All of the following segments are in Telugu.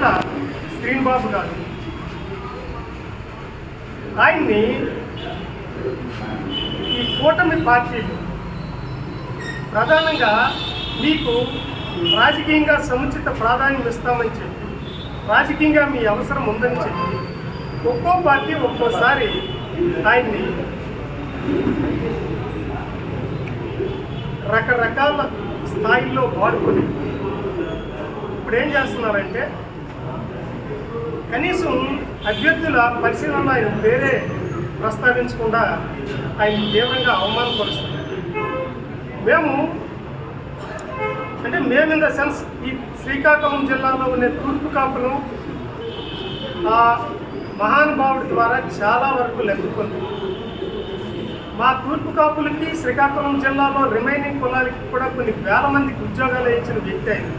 ఉన్న స్క్రీన్ బాబు గారు. ఆయన్ని ఈ కూటమి పార్టీలు ప్రధానంగా మీకు రాజకీయంగా సముచిత ప్రాధాన్యం ఇస్తామని చెప్పి రాజకీయంగా మీ అవసరం ఉందని చెప్పి ఒక్కో పార్టీ ఒక్కోసారి ఆయన్ని రకరకాల స్థాయిల్లో వాడుకొని ఇప్పుడు ఏం చేస్తున్నారంటే కనీసం అభ్యర్థుల పరిశీలన ఆయన పేరే ప్రస్తావించకుండా ఆయన తీవ్రంగా అవమానపరుస్తున్నారు. మేము అంటే మేము ఇన్ ద సెన్స్ ఈ శ్రీకాకుళం జిల్లాలో ఉండే తూర్పు కాపులు ఆ మహానుభావుడి ద్వారా చాలా వరకు లెక్కుకుంది మా తూర్పు కాపులకి శ్రీకాకుళం జిల్లాలో రిమైనింగ్ కులాలకి కూడా కొన్ని వేల మందికి ఉద్యోగాలు ఇచ్చిన వ్యక్తి అయింది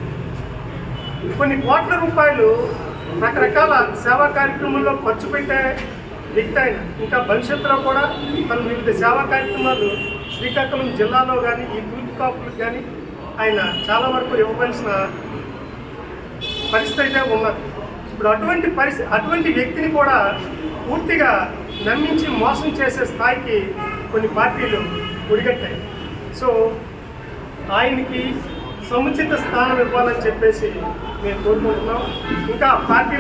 కొన్ని కోట్ల రూపాయలు రకరకాల సేవా కార్యక్రమాల్లో ఖర్చు పెట్టే వ్యక్తి ఆయన ఇంకా భవిష్యత్తులో కూడా తను వివిధ సేవా కార్యక్రమాలు శ్రీకాకుళం జిల్లాలో కానీ ఈ తూర్పు కాపులకు కానీ ఆయన చాలా వరకు ఇవ్వవలసిన పరిస్థితి అయితే ఉన్నది. ఇప్పుడు అటువంటి పరిస్థితి అటువంటి వ్యక్తిని కూడా పూర్తిగా నమ్మించి మోసం చేసే స్థాయికి కొన్ని పార్టీలు ఉడిగట్టాయి సో ఆయనకి సముచిత స్థానం ఇవ్వాలని చెప్పేసి మేము కోరుకుంటున్నాం. ఇంకా పార్టీల